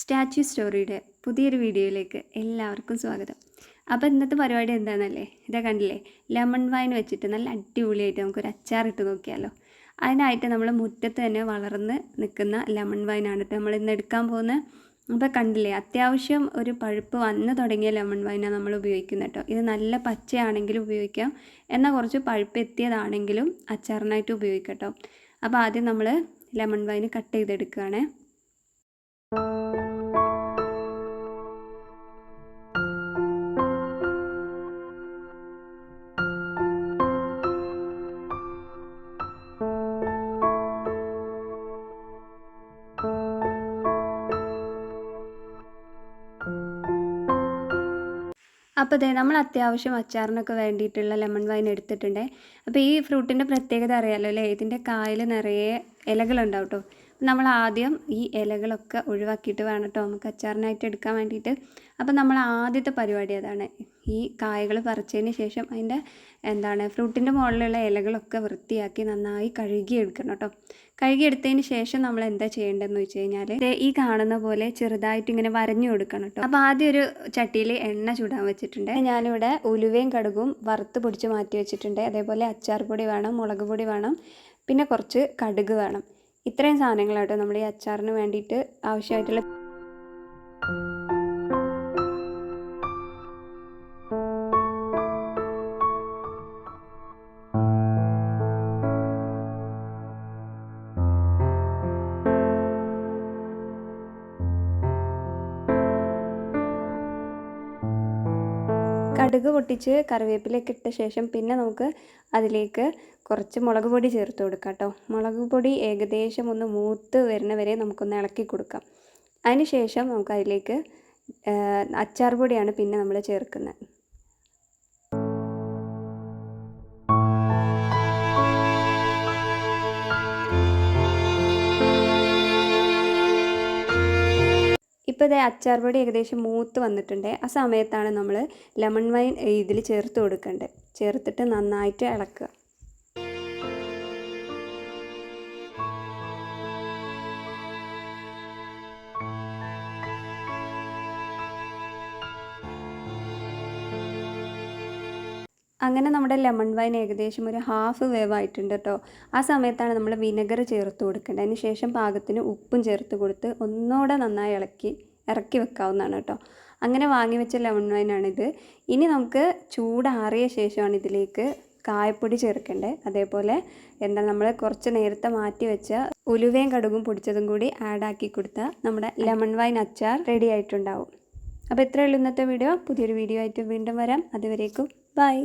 Statue സ്റ്റോറിയുടെ പുതിയൊരു വീഡിയോയിലേക്ക് എല്ലാവർക്കും സ്വാഗതം. അപ്പോൾ ഇന്നത്തെ പരിപാടി എന്താണെന്നല്ലേ ഇതാ കണ്ടില്ലേ? ലെമൺ വൈൻ വെച്ചിട്ട് നല്ല അടിപൊളിയായിട്ട് നമുക്കൊരു അച്ചാറിട്ട് നോക്കിയാലോ. അതിനായിട്ട് നമ്മൾ മുറ്റത്ത് തന്നെ വളർന്ന് നിൽക്കുന്ന ലെമൺ വൈനാണ് നമ്മൾ ഇന്ന് എടുക്കാൻ പോകുന്ന അപ്പോൾ കണ്ടില്ലേ? അത്യാവശ്യം ഒരു പഴുപ്പ് വന്ന് തുടങ്ങിയ ലെമൺ വൈനാണ് നമ്മൾ ഉപയോഗിക്കുന്നത് കേട്ടോ. ഇത് നല്ല പച്ചയാണെങ്കിലും ഉപയോഗിക്കാം. എന്നാൽ കുറച്ച് പഴുപ്പ് എത്തിയതാണെങ്കിലും അച്ചാറിനായിട്ട് ഉപയോഗിക്കാം കേട്ടോ. അപ്പോൾ ആദ്യം നമ്മൾ ലെമൺ വൈൻ കട്ട് ചെയ്തെടുക്കുകയാണേ. അപ്പോൾ അതെ നമ്മൾ അത്യാവശ്യം അച്ചാറിനൊക്കെ വേണ്ടിയിട്ടുള്ള ലെമൺ വൈൻ എടുത്തിട്ടുണ്ട്. അപ്പോൾ ഈ ഫ്രൂട്ടിന്റെ പ്രത്യേകത അറിയാമല്ലോ അല്ലേ? ഇതിന്റെ കായൽ നിറയെ ഇലകളുണ്ടാവും കേട്ടോ നമ്മൾ ആദ്യം ഈ ഇലകളൊക്കെ ഒഴിവാക്കിയിട്ട് വേണം കേട്ടോ നമുക്ക് അച്ചാറിനായിട്ട് എടുക്കാൻ വേണ്ടിയിട്ട്. അപ്പോൾ നമ്മൾ ആദ്യത്തെ പരിപാടി അതാണ്. ഈ കായകൾ പറിച്ചതിന് ശേഷം അതിന്റെ എന്താണ് ഫ്രൂട്ടിന്റെ മുകളിലുള്ള ഇലകളൊക്കെ വൃത്തിയാക്കി നന്നായി കഴുകി എടുക്കണം കേട്ടോ കഴുകിയെടുത്തതിന് ശേഷം നമ്മൾ എന്താ ചെയ്യേണ്ടതെന്ന് വെച്ച് കഴിഞ്ഞാൽ ഈ കാണുന്ന പോലെ ചെറുതായിട്ട് ഇങ്ങനെ വരഞ്ഞു കൊടുക്കണം കേട്ടോ അപ്പോൾ ആദ്യം ഒരു ചട്ടിയിൽ എണ്ണ ചൂടാൻ വെച്ചിട്ടുണ്ട്. ഞാനിവിടെ ഉലുവയും കടുകും വറുത്ത് പൊടിച്ച് മാറ്റി വെച്ചിട്ടുണ്ട്. അതേപോലെ അച്ചാർ പൊടി വേണം മുളക് പൊടി വേണം പിന്നെ കുറച്ച് കടുക് വേണം. ഇത്രയും സാധനങ്ങളാട്ടോ നമ്മുടെ ഈ അച്ചാറിന് വേണ്ടിയിട്ട് ആവശ്യമായിട്ടുള്ള കടുക് പൊട്ടിച്ച് കറിവേപ്പിലേക്ക് ഇട്ട ശേഷം പിന്നെ നമുക്ക് അതിലേക്ക് കുറച്ച് മുളക് പൊടി ചേർത്ത് കൊടുക്കാം കേട്ടോ. മുളക് പൊടി ഏകദേശം ഒന്ന് മൂത്ത് വരുന്ന വരെ നമുക്കൊന്ന് ഇളക്കി കൊടുക്കാം. അതിന് ശേഷം നമുക്ക് അതിലേക്ക് അച്ചാർ പൊടിയാണ് പിന്നെ നമ്മൾ ചേർക്കുന്നത്. ഇപ്പോൾ ഇതേ അച്ചാർ പൊടി ഏകദേശം മൂത്ത് വന്നിട്ടുണ്ട്. ആ സമയത്താണ് നമ്മൾ ലെമൺ വൈൻ ഇതിൽ ചേർത്ത് കൊടുക്കേണ്ടത് ചേർത്തിട്ട് നന്നായിട്ട് ഇളക്കുക. അങ്ങനെ നമ്മുടെ ലെമൺ വൈൻ ഏകദേശം ഒരു ഹാഫ് വേവ് ആയിട്ടുണ്ട് കേട്ടോ. ആ സമയത്താണ് നമ്മൾ വിനെഗർ ചേർത്ത് കൊടുക്കേണ്ടത് അതിന് ശേഷം പാകത്തിന് ഉപ്പും ചേർത്ത് കൊടുത്ത് ഒന്നുകൂടെ നന്നായി ഇളക്കി ഇറക്കി വെക്കാവുന്നതാണ് കേട്ടോ. അങ്ങനെ വാങ്ങി വെച്ച ലെമൺ വൈനാണിത് ഇനി നമുക്ക് ചൂടാറിയ ശേഷമാണ് ഇതിലേക്ക് കായപ്പൊടി ചേർക്കേണ്ടത് അതേപോലെ എന്താ നമ്മൾ കുറച്ച് നേരത്തെ മാറ്റി വെച്ച ഉലുവയും കടുകും പൊടിച്ചതും കൂടി ആഡാക്കി കൊടുത്ത നമ്മുടെ ലെമൺ വൈൻ അച്ചാർ റെഡി ആയിട്ടുണ്ടാവും. അപ്പോൾ ഇത്രയേ ഉള്ളൂ ഇന്നത്തെ വീഡിയോ പുതിയൊരു വീഡിയോ ആയിട്ട് വീണ്ടും വരാം. അതുവരേക്കും ബൈ